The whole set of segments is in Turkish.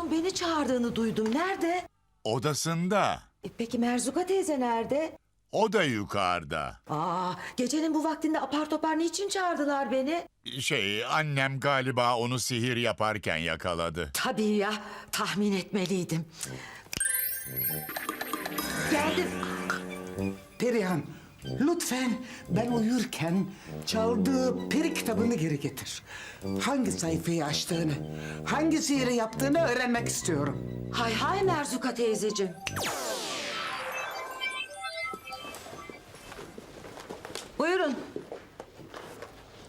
Onun beni çağırdığını duydum. Nerede? Odasında. E, peki Merzuka teyze nerede? O da yukarıda. Aa, gecenin bu vaktinde apar topar niçin çağırdılar beni? Şey, annem galiba onu sihir yaparken yakaladı. Tabii ya, tahmin etmeliydim. Geldim. Perihan, lütfen ben uyurken çaldığı peri kitabını geri getir. Hangi sayfayı açtığını, hangi sihiri yaptığını öğrenmek istiyorum. Hay hay Merzuka teyzeciğim. Buyurun.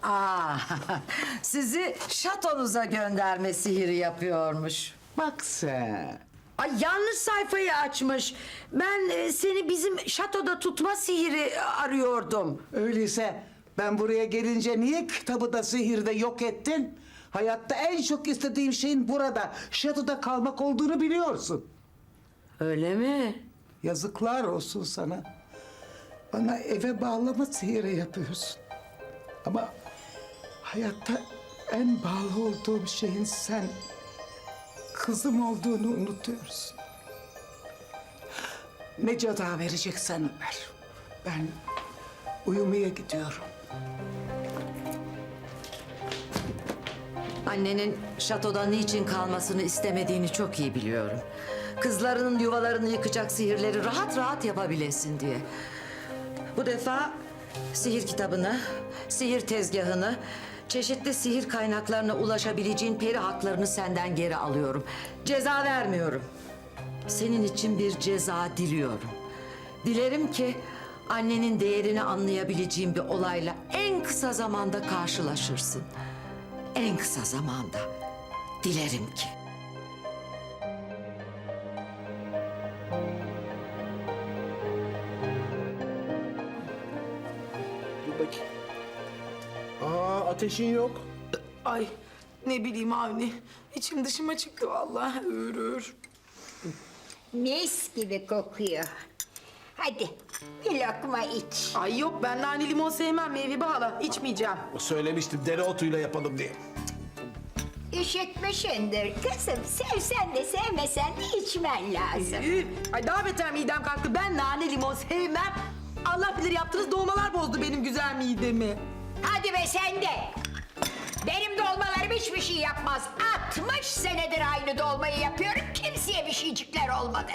Aa, sizi şatonuza gönderme sihiri yapıyormuş. Bak sen. Ay yanlış sayfayı açmış. Ben e, seni bizim şatoda tutma sihiri arıyordum. Öyleyse ben buraya gelince niye kitabı da sihirde yok ettin? Hayatta en çok istediğim şeyin burada, şatoda kalmak olduğunu biliyorsun. Öyle mi? Yazıklar olsun sana. Bana eve bağlama sihiri yapıyorsun. Ama hayatta en bağlı olduğum şeyin sen kızım olduğunu unutuyorsun. Ne ceza vereceksen ver. Ben uyumaya gidiyorum. Annenin şatoda niçin kalmasını istemediğini çok iyi biliyorum. Kızlarının yuvalarını yıkacak sihirleri rahat rahat yapabilesin diye. Bu defa sihir kitabını, sihir tezgahını, çeşitli sihir kaynaklarına ulaşabileceğin peri haklarını senden geri alıyorum. Ceza vermiyorum. Senin için bir ceza diliyorum. Dilerim ki annenin değerini anlayabileceğin bir olayla en kısa zamanda karşılaşırsın. En kısa zamanda. Dilerim ki. Aa ateşin yok. Ay ne bileyim Avni. İçim dışıma çıktı vallahi. Ür ür. Mis gibi kokuyor. Hadi bir lokma iç. Ay yok ben nane limon sevmem meyve bağla. içmeyeceğim. Söylemiştim dereotuyla yapalım diye. Üşütmüşündür kızım. Sevsen de sevmesen de içmen lazım. Ay daha beter midem kalktı. Ben nane limon sevmem. Allah bilir yaptığınız dolmalar bozdu benim güzel midemi. Hadi be sen de. Benim dolmalarım hiçbir şey yapmaz. 60 senedir aynı dolmayı yapıyorum. Kimseye bir şeycikler olmadı.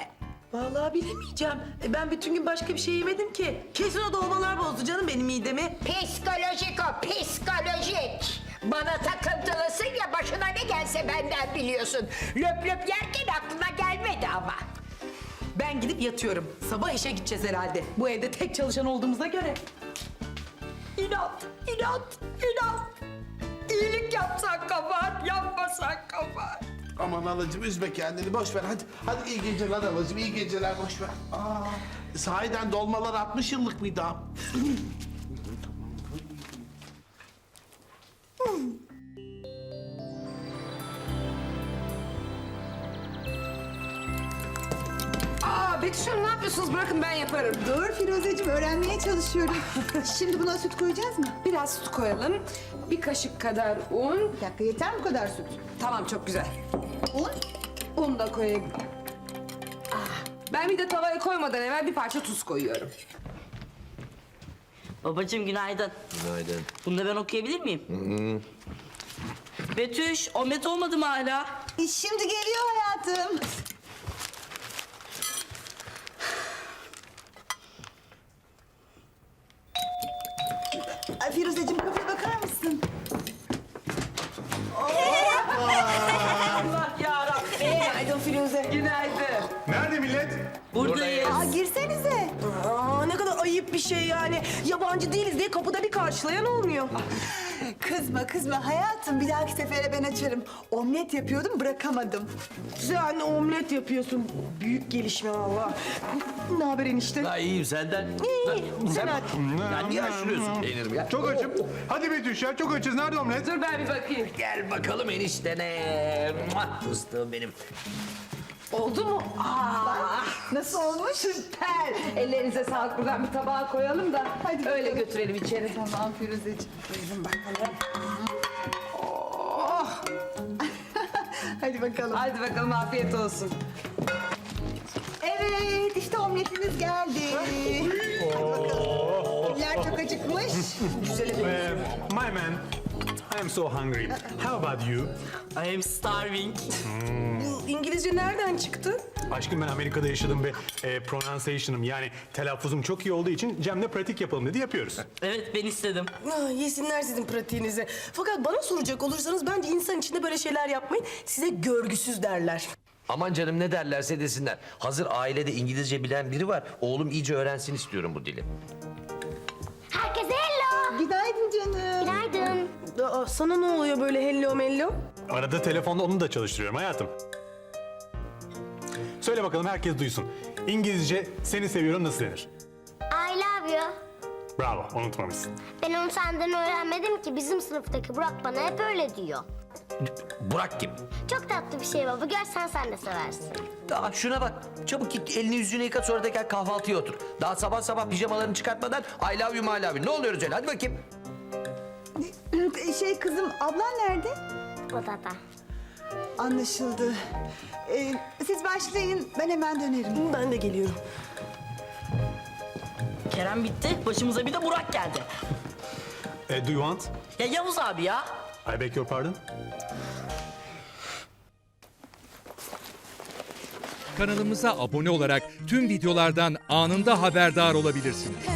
Vallahi bilemeyeceğim. E, ben bütün gün başka bir şey yemedim ki. Kesin o dolmalar bozdu canım benim midemi. Psikolojik o, psikolojik. Bana takıntılısın ya başına ne gelse benden biliyorsun. Löp löp yerken aklına gelmedi ama. Ben gidip yatıyorum. Sabah işe gideceğiz herhalde. Bu evde tek çalışan olduğumuza göre. İnat, inat, inat. İyilik yapsak kabahat, yapmasak kabahat. Aman alacım üzme kendini boş ver hadi. Hadi iyi geceler alacım iyi geceler boş ver. Aa, sahiden dolmalar 60 yıllık mıydı ha? Betüş Hanım ne yapıyorsunuz? Bırakın ben yaparım. Dur Firuzeciğim öğrenmeye çalışıyorum. Şimdi buna süt koyacağız mı? Biraz süt koyalım. Bir kaşık kadar un. Bir dakika yeter mi bu kadar süt? Tamam çok güzel. Un? Un da koyayım. Ah, Ben bir de tavaya koymadan evvel bir parça tuz koyuyorum. Babacığım günaydın. Günaydın. Bunu da ben okuyabilir miyim? Betüş, omlet olmadı mı hala? E, şimdi geliyor hayatım. Ay, Firuzeciğim kapıya bakar mısın? Allah yarabbim. Günaydın Firuze. Günaydın. Nerede millet? Buradayız. Aa, girsenize. Aa, ne kadar ayıp bir şey yani. Yabancı değiliz diye kapıda bir karşılayan olmuyor. Kızma kızma hayatım bir dahaki sefere ben açarım. Omlet yapıyordum bırakamadım. Sen omlet yapıyorsun. Büyük gelişme valla. Ne haber enişte? Ha iyiyim senden. İyi, sen aç. Ya niye aşırıyorsun peynirimi ya? Çok açım. Hadi Betüş ya çok açız. Nerede omlet? Dur ben bir bakayım. Gel bakalım eniştene. Muah, Fıstığım benim. Oldu mu? Aa, Nasıl olmuş? süper. Ellerinize sağlık. Buradan bir tabağa koyalım da Hadi öyle bakalım. götürelim içeri. Tamam Firuzeciğim. Buyurun bakalım. Hadi Hadi bakalım. Hadi bakalım afiyet olsun. Evet işte omletiniz geldi. Hadi bakalım. Eller çok acıkmış. my man, I am so hungry. How about you? I am starving. Bu İngilizce nereden çıktı? Aşkım ben Amerika'da yaşadım ve e, pronunciation'ım yani telaffuzum çok iyi olduğu için Cem'le pratik yapalım dedi yapıyoruz. Evet ben istedim. Ah, yesinler sizin pratiğinizi. Fakat bana soracak olursanız bence insan içinde böyle şeyler yapmayın. Size görgüsüz derler. Aman canım ne derlerse desinler. Hazır ailede İngilizce bilen biri var. Oğlum iyice öğrensin istiyorum bu dili. Herkese hello. Günaydın canım. Günaydın. Aa, sana ne oluyor böyle hello mello? Arada telefonda onu da çalıştırıyorum hayatım. Söyle bakalım herkes duysun. İngilizce seni seviyorum nasıl denir? I love you. Bravo unutmamışsın. Ben onu senden öğrenmedim ki bizim sınıftaki Burak bana hep öyle diyor. Burak kim? Çok tatlı bir şey baba. Görsen sen de seversin. Aa, şuna bak. Çabuk git elini yüzünü yıka sonra da gel kahvaltıya otur. Daha sabah sabah pijamalarını çıkartmadan I love you my love you. Ne oluyoruz öyle hadi bakayım. Şey kızım ablan nerede? Odada. Anlaşıldı. Ee, siz başlayın ben hemen dönerim. Ben de geliyorum. Kerem bitti. Başımıza bir de Burak geldi. E, do you want? Ya Yavuz abi ya. I beg your pardon? Kanalımıza abone olarak tüm videolardan anında haberdar olabilirsiniz.